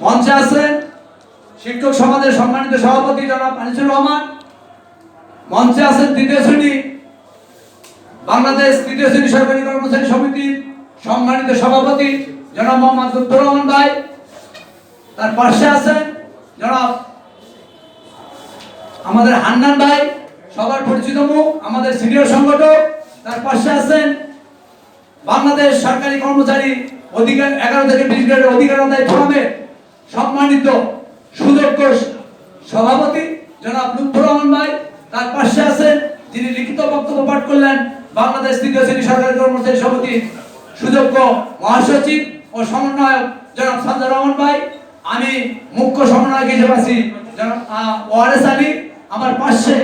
মঞ্চে আছেন শিক্ষক সমাজের সম্মানিত সভাপতি জনাব আনিসুর রহমান। মঞ্চে আছেন তৃতীয় শ্রেণি বাংলাদেশ তৃতীয় শ্রেণি সরকারি কর্মচারী সমিতির সম্মানিত সভাপতি জনাব মোহাম্মদ লুৎফর রহমান ভাই। তার পাশে আছেন জনাব আমাদের হান্নান ভাই, সবার পরিচিত মুখ, আমাদের সিনিয়র সংগঠক। তার পাশে আছেন বাংলাদেশ সরকারি কর্মচারী অধিকার এগারো থেকে বিশ গ্রেডের অধিকার আদায় ফোরামের সম্মানিত সুযোগ্য সভাপতি, জনাব লুৎফর রহমান ভাই, তার পাশে আছেন যিনি লিখিত বক্তব্য পাঠ করলেন বাংলাদেশ তৃতীয় শ্রেণি সরকারি কর্মচারী সমিতি সুযোগ্য মহাসচিব ও সমন্বয়ক জনাব সাজ্জা রহমান ভাই। আমি মুখ্য সমন্বয়ক হিসেবে আছি ওয়ারেস আলী। আমার পাশে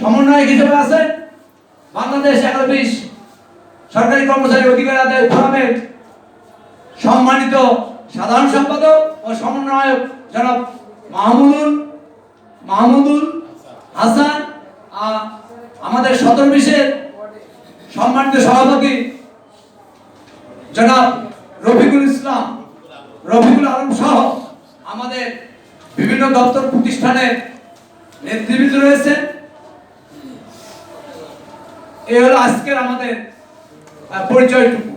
সমন্বয়ক হিসেবে আছেন বাংলাদেশ এগারো বিশ সরকারি কর্মচারী অধিকার আদায় ফোরামের সম্মানিত সাধারণ সম্পাদক ও সমন্বয়ক জনাব মাহমুদুল মাহমুদুল হাসান আমাদের সদর বিশের সম্মানিত সভাপতি জনাব রফিকুল ইসলাম, রফিকুল আলম সহ আমাদের বিভিন্ন দপ্তর প্রতিষ্ঠানের নেতৃবৃন্দ রয়েছেন। এই হলো আজকের আমাদের পরিচয়টুকু।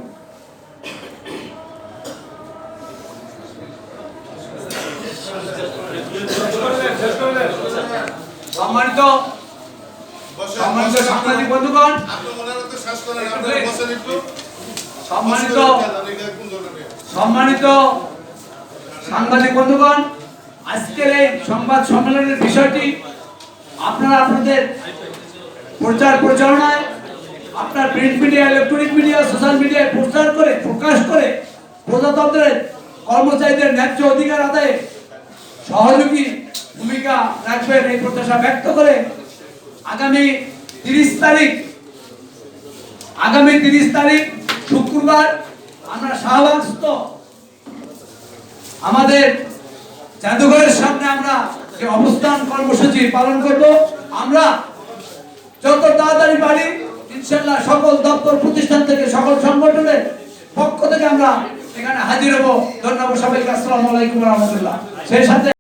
সম্মানিত সাংবাদিক বন্ধুগণ, সম্মানিত সাংবাদিক বন্ধুগণ, আজকের এই সংবাদ সম্মেলনের বিষয়টি আপনারা আপনাদের প্রচার প্রচারণায় আপনার print media, electronic media, social মিডিয়ায় প্রচার করে, প্রকাশ করে প্রজাতন্ত্রের কর্মচারীদের ন্যায্য অধিকার আদায়ে সহযোগী ভূমিকা রাখবেন এই প্রত্যাশা ব্যক্ত করে আগামী তিরিশ তারিখ, আগামী তিরিশ তারিখ শুক্রবার আমরা শাহবাগস্থ। আমাদের জাদুঘরের সামনে আমরা যে অবস্থান কর্মসূচি পালন করব, আমরা যত তাড়াতাড়ি পারি ইনশাল্লাহ সকল দপ্তর, প্রতিষ্ঠান থেকে সকল সংগঠনের পক্ষ থেকে আমরা এখানে হাজির হব। ধন্যবাদ সবাইকে। আসসালামু আলাইকুম রহমতুল্লাহ। সেই সাথে